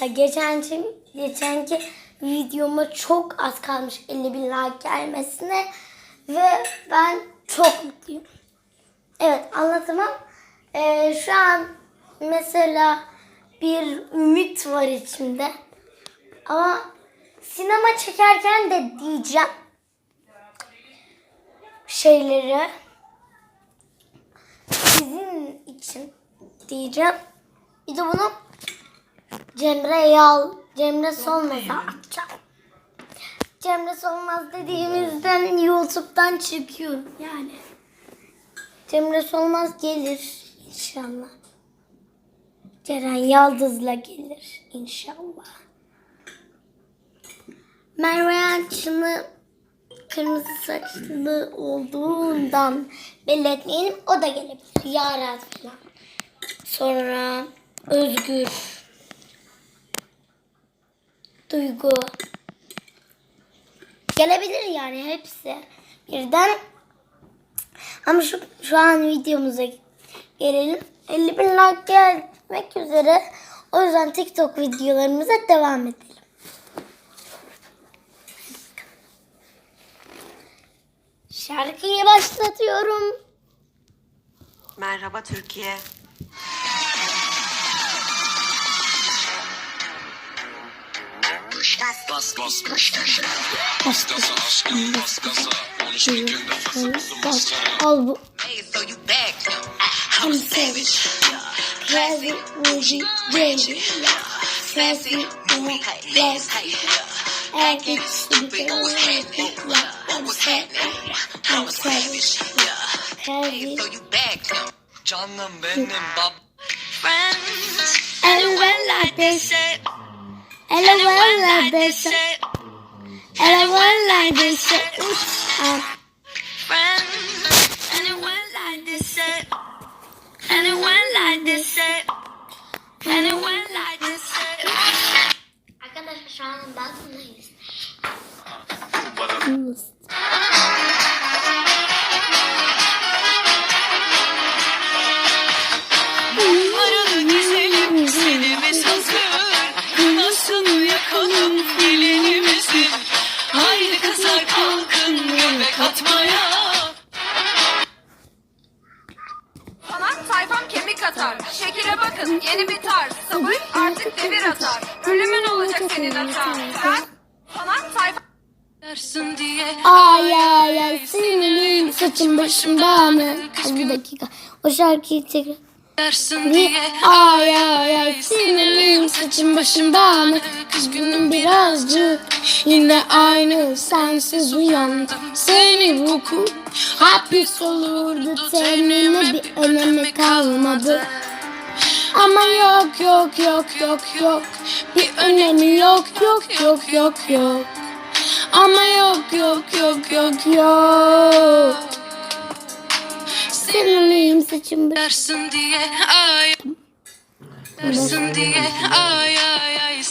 Geçen geçenki videoma çok az kalmış 50 bin like gelmesine ve ben çok mutluyum. Evet anlatamam. Ee, şu an mesela bir ümit var içimde. Ama sinema çekerken de diyeceğim şeyleri sizin için diyeceğim. Bir de bunu Cemre Yal, Cemre Solmaz'a atacağım. Cemre Solmaz dediğimizden YouTube'dan çıkıyorum yani. Cemre Solmaz gelir inşallah. Ceren Yaldız'la gelir inşallah. Merve Yalçın'ı kırmızı saçlı olduğundan belli etmeyelim. O da gelebilir. Yaren falan. Sonra Özgür. Duygu. Gelebilir yani hepsi. Birden. Ama şu, şu an videomuza gelelim. 50 bin like gelmek üzere. O yüzden TikTok videolarımıza devam edelim. Şarkıyı başlatıyorum. Merhaba Türkiye. Bas bas bas Bas gaza aşkım bas gaza 13 bin günde fazla maskara Al bu. Hey, so you back? I'm savage. Crazy, bougie, baby. Sassy, Hey, yes. Acting stupid, what's happening? What's happening? I'm a savage. Crazy. So you back? Canım benim bab Friends, Anyone like this? Elle went like this. Elle went like this. Oops. Uh. Elle like this. Anyone like this. Elle went like this. Arkadaşlar şu an bakmayız. Falan sayfam kemik atar. Şekile bakın yeni bir tarz. Sabır artık devir atar. Ölümün olacak senin hatan. Sen falan sayfam Ay ay ay sinirliyim saçım başım dağınık. Az bir dakika. O şarkıyı tekrar. Dersin diye ay ay ay sinirliyim saçım başım dağınık. Üzgünüm birazcık. Yine aynı sensiz uyandım. Seni vuku hapis olurdu tenine bir önemi kalmadı. Ama yok yok yok yok yok bir önemi yok yok yok yok yok. Ama yok yok yok yok yok. Sinirliyim saçım başım. Dersin diye ay Dersin diye ay ay ay